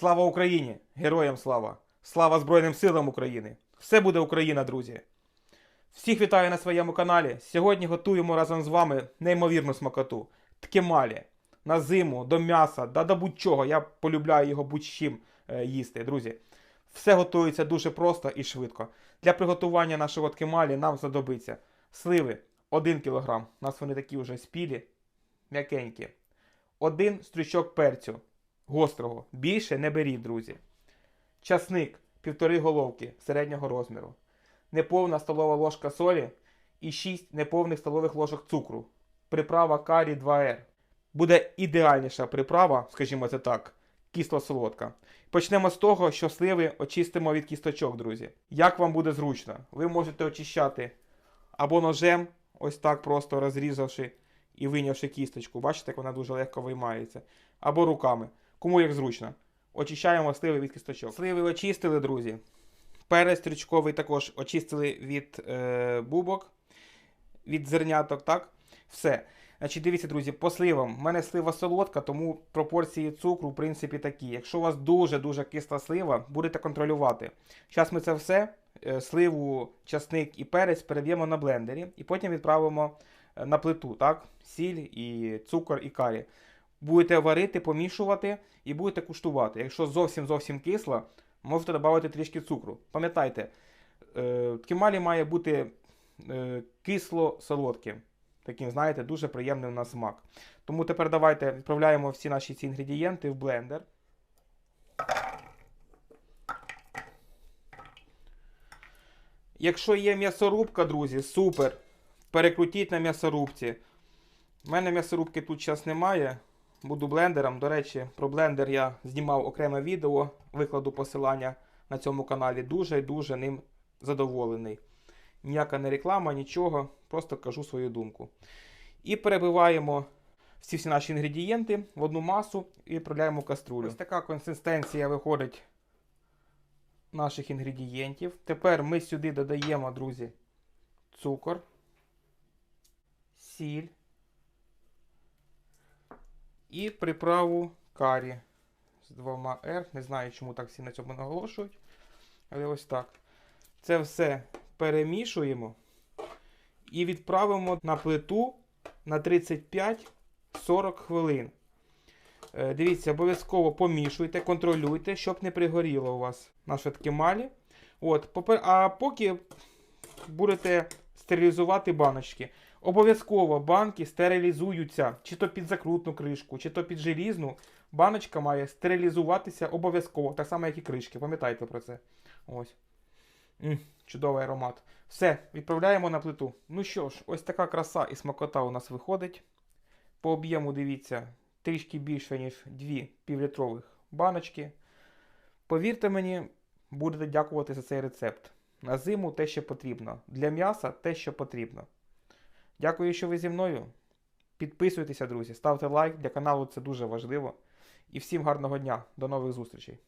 Слава Україні! Героям слава! Слава Збройним силам України! Все буде Україна, друзі! Всіх вітаю на своєму каналі. Сьогодні готуємо разом з вами неймовірну смакоту. Ткемалі. На зиму, до м'яса, да до будь-чого. Я полюбляю його будь-чим е, їсти, друзі. Все готується дуже просто і швидко. Для приготування нашого ткемалі нам знадобиться сливи 1 кг. У нас вони такі вже спілі, м'якенькі. Один стручок перцю гострого. Більше не беріть, друзі. Часник півтори головки середнього розміру. Неповна столова ложка солі і 6 неповних столових ложок цукру. Приправа карі 2R. Буде ідеальніша приправа, скажімо це так, кисло-солодка. Почнемо з того, що сливи очистимо від кісточок, друзі. Як вам буде зручно? Ви можете очищати або ножем, ось так просто розрізавши і вийнявши кісточку. Бачите, як вона дуже легко виймається. Або руками. Кому як зручно. Очищаємо сливи від кісточок. Сливи очистили, друзі. Перець стрічковий також очистили від е, бубок, від зерняток, так? Все. Значить, дивіться, друзі, по сливам. У мене слива солодка, тому пропорції цукру, в принципі, такі. Якщо у вас дуже-дуже кисла слива, будете контролювати. Зараз ми це все, е, сливу, часник і перець переб'ємо на блендері і потім відправимо е, на плиту, так? Сіль і цукор і карі. Будете варити, помішувати і будете куштувати. Якщо зовсім зовсім кисло, можете додати трішки цукру. Пам'ятайте, е, ткемалі має бути е, кисло-солодким. Таким, знаєте, дуже приємним на смак. Тому тепер давайте відправляємо всі наші ці інгредієнти в блендер. Якщо є м'ясорубка, друзі, супер. Перекрутіть на м'ясорубці. У мене м'ясорубки тут зараз немає. Буду блендером. До речі, про блендер я знімав окреме відео, викладу посилання на цьому каналі. Дуже-дуже ним задоволений. Ніяка не реклама, нічого, просто кажу свою думку. І перебиваємо всі всі наші інгредієнти в одну масу і відправляємо в каструлю. Ось така консистенція виходить наших інгредієнтів. Тепер ми сюди додаємо, друзі, цукор, сіль і приправу карі з двома R. Не знаю, чому так всі на цьому наголошують. Але ось так. Це все перемішуємо і відправимо на плиту на 35-40 хвилин. Е, Дивіться, обов'язково помішуйте, контролюйте, щоб не пригоріло у вас наше ткемалі. От, а поки будете стерилізувати баночки. Обов'язково банки стерилізуються, чи то під закрутну кришку, чи то під желізну. Баночка має стерилізуватися обов'язково, так само, як і кришки. Пам'ятайте про це. Ось. М, чудовий аромат. Все, відправляємо на плиту. Ну що ж, ось така краса і смакота у нас виходить. По об'єму дивіться, трішки більше, ніж дві півлітрових баночки. Повірте мені, будете дякувати за цей рецепт. На зиму те, що потрібно. Для м'яса те, що потрібно. Дякую, що ви зі мною. Підписуйтеся, друзі, ставте лайк. Для каналу це дуже важливо. І всім гарного дня. До нових зустрічей.